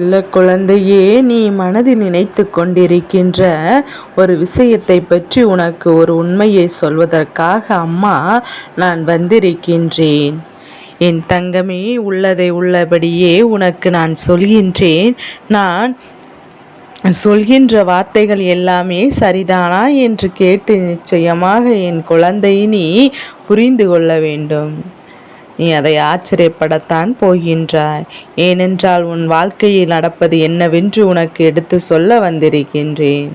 இல்ல குழந்தையே நீ மனதில் நினைத்து கொண்டிருக்கின்ற ஒரு விஷயத்தை பற்றி உனக்கு ஒரு உண்மையை சொல்வதற்காக அம்மா நான் வந்திருக்கின்றேன். என் தங்கமே உள்ளதை உள்ளபடியே உனக்கு நான் சொல்கின்றேன். நான் சொல்கின்ற வார்த்தைகள் எல்லாமே சரிதானா என்று கேட்டு நிச்சயமாக என் குழந்தை நீ புரிந்து கொள்ள வேண்டும். நீ அதை ஆச்சரியப்படத்தான் போகின்றாய். ஏனென்றால் உன் வாழ்க்கையில் நடப்பது என்னவென்று உனக்கு எடுத்து சொல்ல வந்திருக்கின்றேன்.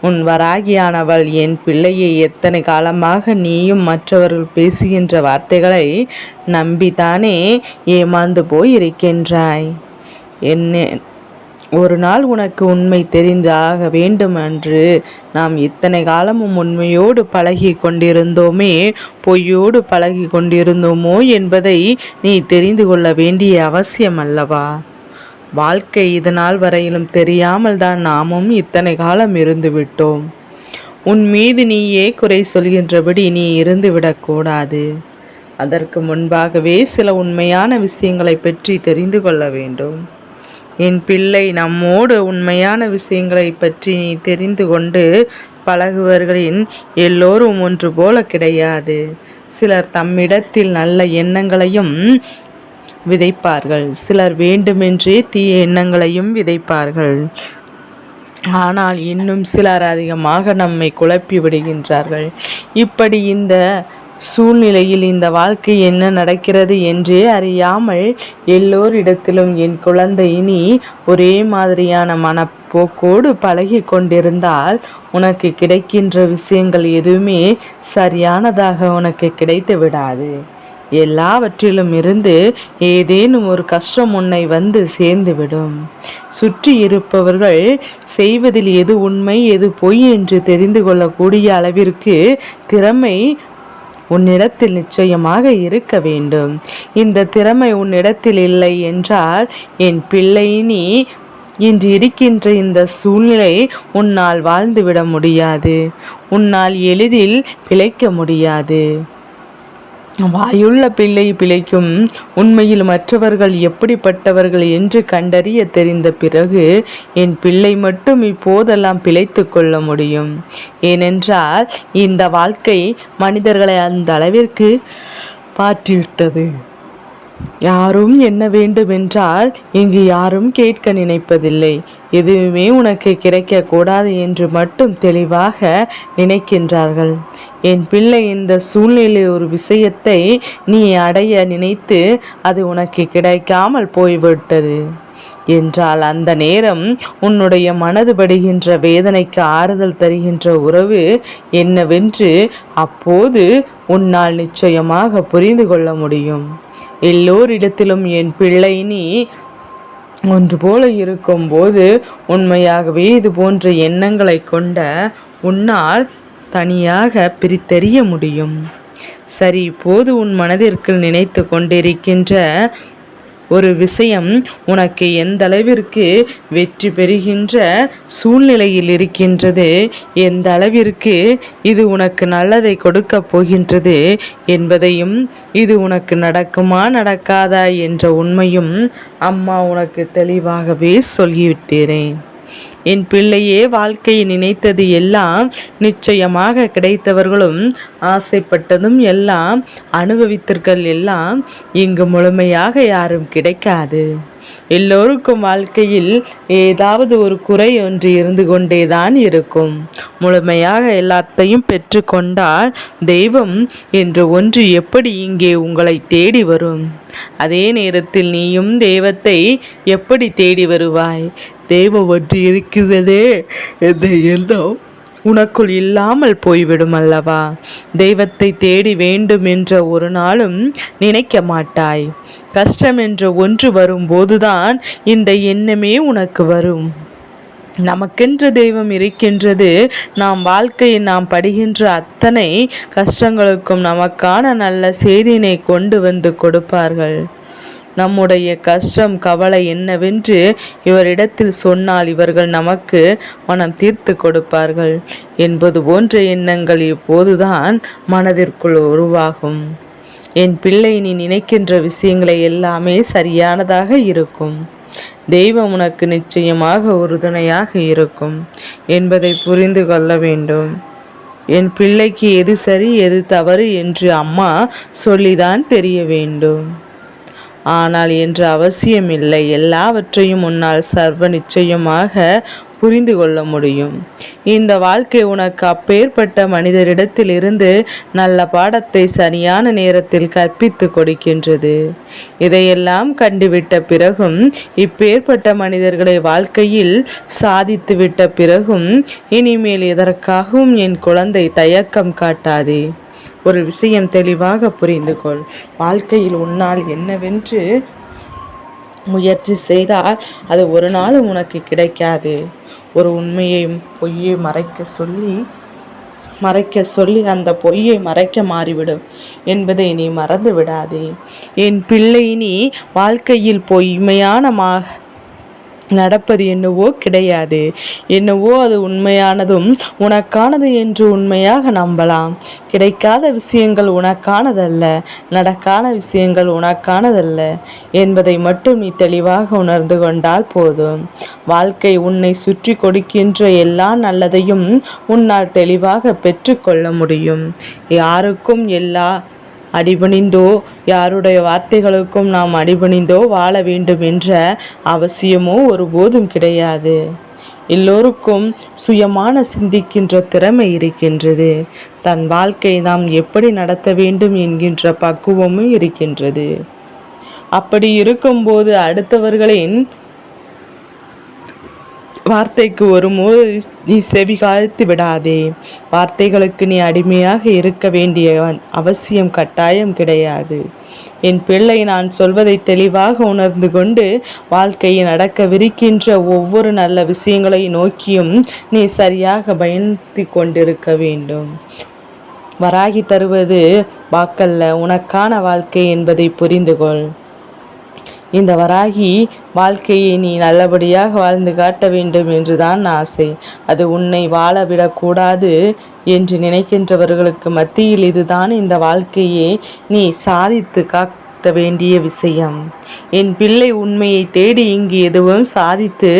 உன் வராகியானவள் என் பிள்ளையை எத்தனை காலமாக நீயும் மற்றவர்கள் பேசுகின்ற வார்த்தைகளை நம்பித்தானே ஏமாந்து போய் இருக்கின்றாய் என்ன ஒரு நாள் உனக்கு உண்மை தெரிந்தாக வேண்டும் என்று நாம் இத்தனை காலமும் உண்மையோடு பழகி கொண்டிருந்தோமே. பொய்யோடு பழகி கொண்டிருந்தோமோ என்பதை நீ தெரிந்து கொள்ள வேண்டிய அவசியம் அல்லவா? வாழ்க்கை இது நாள் வரையிலும் தெரியாமல் தான் நாமும் இத்தனை காலம் இருந்து விட்டோம். உன் மீது நீயே குறை சொல்கின்றபடி நீ இருந்து விடக்கூடாது அதற்கு முன்பாகவே சில உண்மையான விஷயங்களை பற்றி தெரிந்து கொள்ள வேண்டும். என் பிள்ளை நம்மோடு உண்மையான விஷயங்களை பற்றி நீ தெரிந்து கொண்டு பழகுவர்களின் எல்லோரும் ஒன்று போல கிடையாது. சிலர் தம்மிடத்தில் நல்ல எண்ணங்களையும் விதைப்பார்கள். சிலர் வேண்டுமென்றே தீய எண்ணங்களையும் விதைப்பார்கள். ஆனால் இன்னும் சிலர் அதிகமாக நம்மை குழப்பி விடுகின்றார்கள். இப்படி இந்த சூழ்நிலையில் இந்த வாழ்க்கை என்ன நடக்கிறது என்றே அறியாமல் எல்லோரிடத்திலும் என் குழந்தை இனி ஒரே மாதிரியான மனப்போக்கோடு பழகி கொண்டிருந்தால் உனக்கு கிடைக்கின்ற விஷயங்கள் எதுவுமே சரியானதாக உனக்கு கிடைத்து விடாது. எல்லாவற்றிலும் இருந்து ஏதேனும் ஒரு கஷ்டம் உன்னை வந்து சேர்ந்துவிடும். சுற்றி இருப்பவர்கள் செய்வதில் எது உண்மை எது பொய் என்று தெரிந்து கொள்ளக்கூடிய அளவிற்கு திறமை உன்னிடத்தில் நிச்சயமாக இருக்க வேண்டும். இந்த திறமை உன்னிடத்தில் இல்லை என்றால் என் பிள்ளை நீ இன்று இருக்கின்ற இந்த சூழ்நிலை உன்னால் வாழ்ந்துவிட முடியாது. உன்னால் எளிதில் பிழைக்க முடியாது. வாயுள்ள பிள்ளை பிழைக்கும். உண்மையில் மற்றவர்கள் எப்படிப்பட்டவர்கள் என்று கண்டறிய தெரிந்த பிறகு என் பிள்ளை மட்டும் இப்போதெல்லாம் பிழைத்து கொள்ள முடியும். ஏனென்றால் இந்த வாழ்க்கை மனிதர்களை அந்த அளவிற்கு மாற்றிவிட்டது. யாரும் என்ன வேண்டுமென்றால் இங்கு யாரும் கேட்க நினைப்பதில்லை. எதுவுமே உனக்கு கிடைக்கக்கூடாது என்று மட்டும் தெளிவாக நினைக்கின்றார்கள். என் பிள்ளை இந்த சூழ்நிலை ஒரு விஷயத்தை நீ அடைய நினைத்து அது உனக்கு கிடைக்காமல் போய்விட்டது என்றால் அந்த நேரம் உன்னுடைய மனது படுகின்ற வேதனைக்கு ஆறுதல் தருகின்ற உறவு என்னவென்று அப்போது உன்னால் நிச்சயமாக புரிந்து கொள்ள முடியும். எல்லோரிடத்திலும் என் பிள்ளை நீ ஒன்று போல இருக்கும்போது உண்மையாகவே இது போன்ற எண்ணங்களை கொண்ட உன்னால் தனியாக பிரித்தறிய முடியும். சரி இப்போது உன் மனதிற்குள் நினைத்து கொண்டிருக்கின்ற ஒரு விஷயம் உனக்கு எந்த அளவிற்கு வெற்றி பெறுகின்ற சூழ்நிலையில் இருக்கின்றது எந்த அளவிற்கு இது உனக்கு நல்லதை கொடுக்க போகின்றது என்பதையும் இது உனக்கு நடக்குமா நடக்காதா என்ற உண்மையும் அம்மா உனக்கு தெளிவாகவே சொல்லிவிட்டேன். என் பிள்ளையே வாழ்க்கையை நினைத்தது எல்லாம் நிச்சயமாக கிடைத்தவர்களும் ஆசைப்பட்டதும் எல்லாம் அனுபவித்தர்கள் எல்லாம் இங்கு முழுமையாக யாரும் கிடைக்காது. எல்லோருக்கும் வாழ்க்கையில் ஏதாவது ஒரு குறை ஒன்று இருந்து கொண்டேதான் இருக்கும். முழுமையாக எல்லாத்தையும் பெற்றுக்கொண்டால் தெய்வம் என்று ஒன்று எப்படி இங்கே உங்களை தேடி வரும்? அதே நேரத்தில் நீயும் தெய்வத்தை எப்படி தேடி வருவாய்? தெய்வம் ஒன்று இருக்கிறதே. என்ற எண்ணம் உனக்குள் இல்லாமல் போய்விடும் அல்லவா? தெய்வத்தை தேடி வேண்டும் என்ற ஒரு நாளும் நினைக்க மாட்டாய். கஷ்டம் என்ற ஒன்று வரும்போதுதான் இந்த எண்ணமே உனக்கு வரும். நமக்கென்று தெய்வம் இருக்கின்றது நாம் வாழ்க்கையை நாம் படுகின்ற அத்தனை கஷ்டங்களுக்கும் நமக்கான நல்ல செய்தியினை கொண்டு வந்து கொடுப்பார்கள். நம்முடைய கஷ்டம் கவலை என்னவென்று இவரிடத்தில் சொன்னால் இவர்கள் நமக்கு மனம் தீர்த்து கொடுப்பார்கள். என்பது போன்ற எண்ணங்கள் இப்போதுதான் மனதிற்குள் உருவாகும். என் பிள்ளை நீ நினைக்கின்ற விஷயங்களை எல்லாமே சரியானதாக இருக்கும். தெய்வம் உனக்கு நிச்சயமாக உறுதுணையாக இருக்கும் என்பதை புரிந்து கொள்ள வேண்டும். என் பிள்ளைக்கு எது சரி எது தவறு என்று அம்மா சொல்லிதான் தெரிய வேண்டும். ஆனால் என்று அவசியமில்லை. எல்லாவற்றையும் உன்னால் சர்வ நிச்சயமாக புரிந்து கொள்ள முடியும். இந்த வாழ்க்கை உனக்கு அப்பேற்பட்ட மனிதரிடத்திலிருந்து நல்ல பாடத்தை சரியான நேரத்தில் கற்பித்து கொடுக்கின்றது. இதையெல்லாம் கண்டுவிட்ட பிறகும் இப்பேற்பட்ட மனிதர்களை வாழ்க்கையில் சாதித்து விட்ட பிறகும் இனிமேல் எதற்காகவும் என் குழந்தை தயக்கம் காட்டாதே. ஒரு விஷயம் தெளிவாக புரிந்து கொள். வாழ்க்கையில் உன்னால் என்னவென்று முயற்சி செய்தால் அது ஒரு நாளும் உனக்கு கிடைக்காது. ஒரு உண்மையை பொய்யை மறைக்க சொல்லி மறைக்க சொல்லி அந்த பொய்யை மறைக்க மாறிவிடும் என்பதை நீ மறந்து விடாதே என் பிள்ளை நீ வாழ்க்கையில் பொய்மையான மா நடப்பது என்னவோ கிடையாது. என்னவோ அது உண்மையானதும் உனக்கானது என்று உண்மையாக நம்பலாம். கிடைக்காத விஷயங்கள் உனக்கானதல்ல. நடக்கான விஷயங்கள் உனக்கானதல்ல என்பதை மட்டும் நீ தெளிவாக உணர்ந்து கொண்டால் போதும். வாழ்க்கை உன்னை சுற்றி கொடுக்கின்ற எல்லா நல்லதையும் உன்னால் தெளிவாக பெற்றுக்கொள்ள முடியும். யாருக்கும் எல்லா அடிபணிந்தோ? யாருடைய வார்த்தைகளுக்கும் நாம் அடிபணிந்தோ வாழ வேண்டும் என்ற அவசியமோ ஒருபோதும் கிடையாது. எல்லோருக்கும் சுயமான சிந்திக்கின்ற திறமை இருக்கின்றது. தன் வாழ்க்கை நாம் எப்படி நடத்த வேண்டும் என்கின்ற பக்குவமும் இருக்கின்றது. அப்படி இருக்கும்போது அடுத்தவர்களின் வார்த்தைக்கு ஒருபோது நீ செவி காய்த்து விடாதே. வார்த்தைகளுக்கு நீ அடிமையாக இருக்க வேண்டிய அவசியம் கட்டாயம் கிடையாது. என் பிள்ளை நான் சொல்வதை தெளிவாக உணர்ந்து கொண்டு வாழ்க்கையை நடக்கவிருக்கின்ற ஒவ்வொரு நல்ல விஷயங்களை நோக்கியும் நீ சரியாக பயன்படுத்தி கொண்டிருக்க வேண்டும். வராகி தருவது வாக்கல்ல. உனக்கான வாழ்க்கை என்பதை புரிந்து கொள் இந்த வராகி வாழ்க்கையை நீ நல்லபடியாக வாழ்ந்து காட்ட வேண்டும் என்றுதான் ஆசை. அது உன்னை வாழ விடக்கூடாது என்று நினைக்கின்றவர்களுக்கு மத்தியில் இதுதான் இந்த வாழ்க்கையை நீ சாதித்து காட்ட வேண்டிய விஷயம். என் பிள்ளை உண்மையை தேடி இங்கு எதுவும் சாதித்து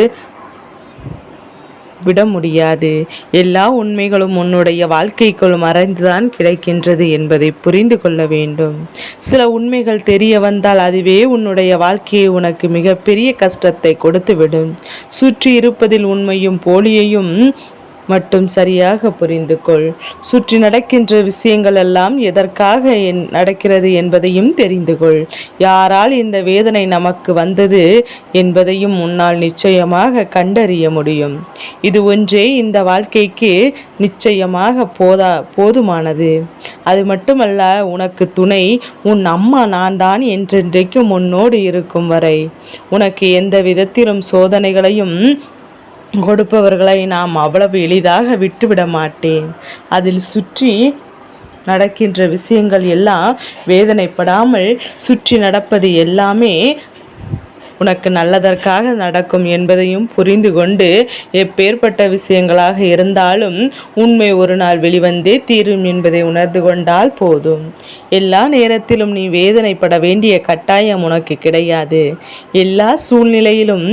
விட முடியாது எல்லா உண்மைகளும் உன்னுடைய வாழ்க்கைக்குள் மறைந்துதான் கிடைக்கின்றது என்பதை புரிந்து கொள்ள வேண்டும். சில உண்மைகள் தெரிய வந்தால் அதுவே உன்னுடைய வாழ்க்கையை உனக்கு மிகப்பெரிய கஷ்டத்தை கொடுத்துவிடும். சுற்றி இருப்பதில் உண்மையும் போலியையும் மட்டும் சரியாக புரிந்து கொள் சுற்றி நடக்கின்ற விஷயங்கள் எல்லாம் எதற்காக நடக்கிறது என்பதையும் தெரிந்து கொள் யாரால் இந்த வேதனை நமக்கு வந்தது என்பதையும் முன்னால் நிச்சயமாக கண்டறிய முடியும். இது ஒன்றே இந்த வாழ்க்கைக்கு நிச்சயமாக போதா போதுமானது. அது மட்டுமல்ல உனக்கு துணை உன் அம்மா நான் தான் என்றென்றைக்கும் உன்னோடு இருக்கும் வரை. உனக்கு எந்த விதத்திலும் சோதனைகளையும் கொடுப்பவர்களை நாம் அவ்வளவு எளிதாக விட்டுவிட மாட்டேன். அதில் சுற்றி நடக்கின்ற விஷயங்கள் எல்லாம் வேதனைப்படாமல் சுற்றி நடப்பது எல்லாமே உனக்கு நல்லதற்காக நடக்கும் என்பதையும் புரிந்து கொண்டு எப்பேற்பட்ட விஷயங்களாக இருந்தாலும் உண்மை ஒரு நாள் வெளிவந்தே தீரும் என்பதை உணர்ந்து கொண்டால் போதும். எல்லா நேரத்திலும் நீ வேதனைப்பட வேண்டிய கட்டாயம் உனக்கு கிடையாது. எல்லா சூழ்நிலையிலும்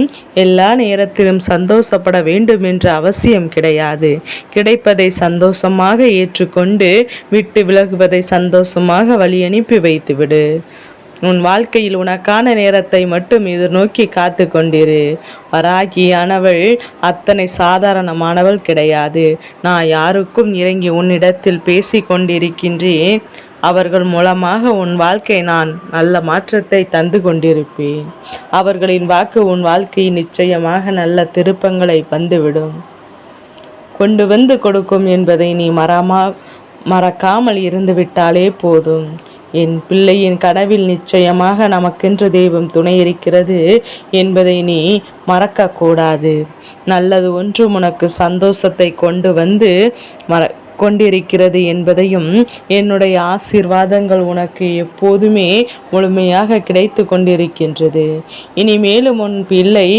எல்லா நேரத்திலும் சந்தோஷப்பட வேண்டும் என்ற அவசியம் கிடையாது. கிடைப்பதை சந்தோஷமாக ஏற்றுக்கொண்டு விட்டு விலகுவதை சந்தோஷமாக வழியனுப்பி வைத்துவிடு. உன் வாழ்க்கையில் உனக்கான நேரத்தை மட்டும் இது நோக்கி காத்து கொண்டிரு வராகியானவள் அத்தனை சாதாரணமானவள் கிடையாது. நான் யாருக்கும் இறங்கி உன்னிடத்தில் பேசி கொண்டிருக்கின்றேன் அவர்கள் மூலமாக உன் வாழ்க்கை நான் நல்ல மாற்றத்தை தந்து கொண்டிருப்பேன். அவர்களின் வாக்கு உன் வாழ்க்கை நிச்சயமாக நல்ல திருப்பங்களை வந்துவிடும். கொண்டு வந்து கொடுக்கும் என்பதை நீ மறமா மறக்காமல் இருந்துவிட்டாலே போதும். என் பிள்ளையின் கனவில் நிச்சயமாக நமக்கென்று தெய்வம் துணை இருக்கிறது என்பதை நீ மறக்கக்கூடாது. நல்லது ஒன்று உனக்கு சந்தோஷத்தை கொண்டு வந்து மற கொண்டிருக்கிறது என்பதையும் என்னுடைய ஆசீர்வாதங்கள் உனக்கு எப்போதுமே முழுமையாக கிடைத்து கொண்டிருக்கின்றது. இனிமேலும் உன் பிள்ளை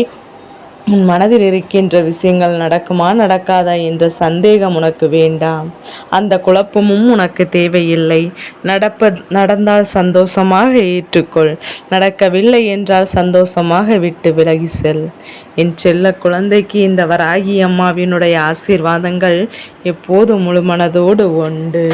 உன் மனதில் இருக்கின்ற விஷயங்கள் நடக்குமா நடக்காதா என்ற சந்தேகம் உனக்கு வேண்டாம். அந்த குழப்பமும் உனக்கு தேவையில்லை. நடப்ப நடந்தால் சந்தோஷமாக ஏற்றுக்கொள். நடக்கவில்லை என்றால் சந்தோஷமாக விட்டு விலகி செல். என் செல்ல குழந்தைக்கு இந்த வராகி அம்மாவினுடைய ஆசீர்வாதங்கள் எப்போதும் முழுமனதோடு உண்டு.